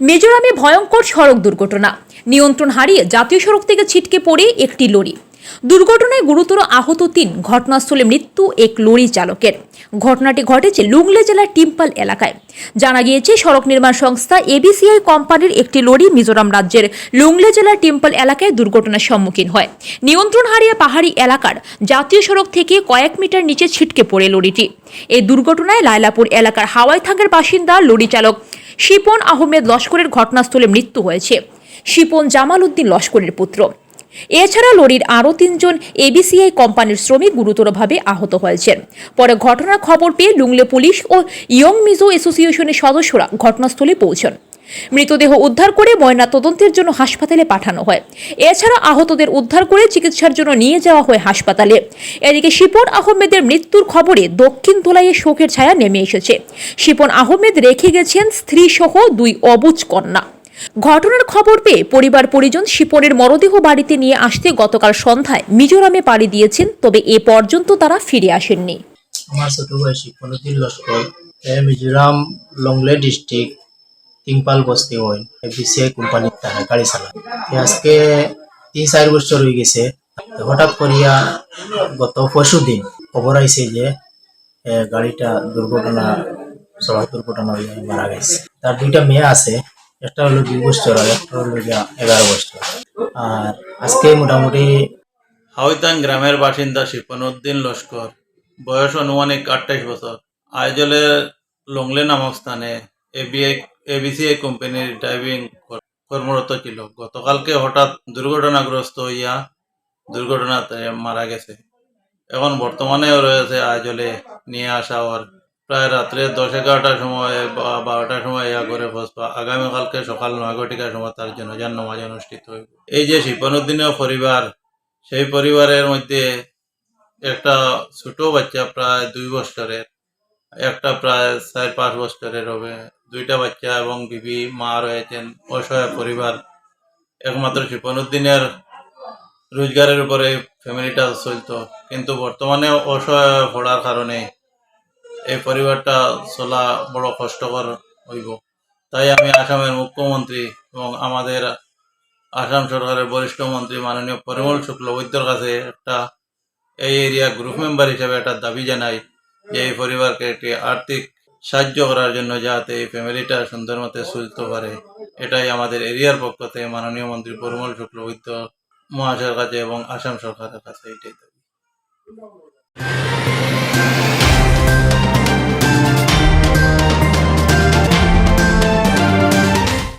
মিজোরামে ভয়ঙ্কর সড়ক দুর্ঘটনা। নিয়ন্ত্রণ হারিয়ে জাতীয় সড়ক থেকে ছিটকে পড়ে একটি লরি। দুর্ঘটনায় গুরুতর আহত তিন, ঘটনাস্থলে মৃত্যু এক লরি চালকের। ঘটনাটি ঘটেছে লুংলে জেলার টিম্পাল এলাকায়। জানা গিয়েছে, সড়ক নির্মাণ সংস্থা এবিসিআই কোম্পানির একটি লরি মিজোরাম রাজ্যের লুংলে জেলার টিম্পল এলাকায় দুর্ঘটনার সম্মুখীন হয়। নিয়ন্ত্রণ হারিয়ে পাহাড়ি এলাকার জাতীয় সড়ক থেকে কয়েক মিটার নিচে ছিটকে পড়ে লরিটি। এই দুর্ঘটনায় লায়লাপুর এলাকার হাওয়াই থাঙ্গের বাসিন্দা লরি চালক শিপন আহমেদ লস্করের ঘটনাস্থলে মৃত্যু হয়েছে। শিপন জামাল উদ্দিন লস্করের পুত্র। এছাড়া লরির আরও তিনজন এবিসিআই কোম্পানির শ্রমিক গুরুতরভাবে আহত হয়েছেন। পরে ঘটনার খবর পেয়ে লুংলে পুলিশ ও ইয়ং মিজো অ্যাসোসিয়েশনের সদস্যরা ঘটনাস্থলে পৌঁছন। মৃতদেহ উদ্ধার করে ময়না তদন্তের জন্য হাসপাতালে পাঠানো হয়। এছাড়া আহতদের উদ্ধার করে চিকিৎসার জন্য নিয়ে যাওয়া হয় হাসপাতালে। এদিকে শিপন আহমেদের মৃত্যুর খবরে দক্ষিণ তোলাইয়ে শোকের ছায়া নেমে এসেছে। শিপন আহমেদ রেখে গেছেন স্ত্রী সহ দুই অবুজ কন্যা। ঘটনার খবর পেয়ে পরিবার পরিজন শিপনের মরদেহ বাড়িতে নিয়ে আসতে গতকাল সন্ধ্যায় মিজোরামে পাড়ি দিয়েছেন, তবে এ পর্যন্ত তারা ফিরে আসেননি। আমার ছোট বয়সী পনেরোদিন লস্কর মিজোরাম, লংলে ডিস্ট্রিক্ট তিনপাল বস্তি হইন বিসিআই কোম্পানি তারা গাড়ি চালায় আজকে তিন চার বছর হয়ে গেছে। হঠাৎ করিয়া গত পরশু দিন খবর আইছে যে গাড়িটা দুর্ঘটনা সড়ক দুর্ঘটনা মারা গেছে। তার দুইটা মেয়ে আছে একটা হলো দুই বছর আর একটা হলো এগারো বছর আর আজকে মোটামুটি হাউতাং গ্রামের বাসিন্দা শিপনউদ্দিন লস্কর, বয়স অনুমানিক আটাইশ বছর। আইজলের লংলে নামক স্থানে এবিআই এবিসিআই কোম্পানির ড্রাইভিং কর্মরত ছিল। গতকালকে হঠাৎ দুর্ঘটনাগ্রস্ত হইয়া দুর্ঘটনাতে মারা গেছে। এখন বর্তমানে রয়েছে আইজলে নিয়ে আসা ওর। প্রায় রাত্রে দশ এগারোটার সময় বা বারোটার সময় ইয়া করে বসবা আগামীকালকে সকাল নয় ঘটিকার সময় তার জনজান নামাজ অনুষ্ঠিত হইব। এই যে শিপনুদ্দিনের পরিবার, সেই পরিবারের মধ্যে একটা ছোট বাচ্চা প্রায় দুই বছরের, একটা প্রায় চার পাঁচ বছরের হবে। দুইটা বাচ্চা এবং বিবি, মা রয়েছেন, অসহায় পরিবার, একমাত্র শিপনুদ্দিনের রোজগারের উপরে ফ্যামিলিটা চলতো। কিন্তু বর্তমানে অসহায় পড়ার কারণে এই পরিবারটা চলা বড় কষ্টকর হইব। তাই আমি আসামের মুখ্যমন্ত্রী এবং আমাদের আসাম সরকারের বরিষ্ঠ মন্ত্রী মাননীয় পরিমল শুক্লবৈদ্যর কাছে একটা এই এরিয়া গ্রুপ মেম্বার হিসেবে একটা দাবি জানাই যে এই পরিবারকে একটি আর্থিক সাহায্য করার জন্য যাতে এই ফ্যামিলিটা সুন্দর মতে চলতে পারে। এটাই আমাদের এরিয়ার পক্ষ থেকে মাননীয় মন্ত্রী পরিমল শুক্লবৈদ্য মহাশয়ের কাছে এবং আসাম সরকারের কাছে এটাই দাবি।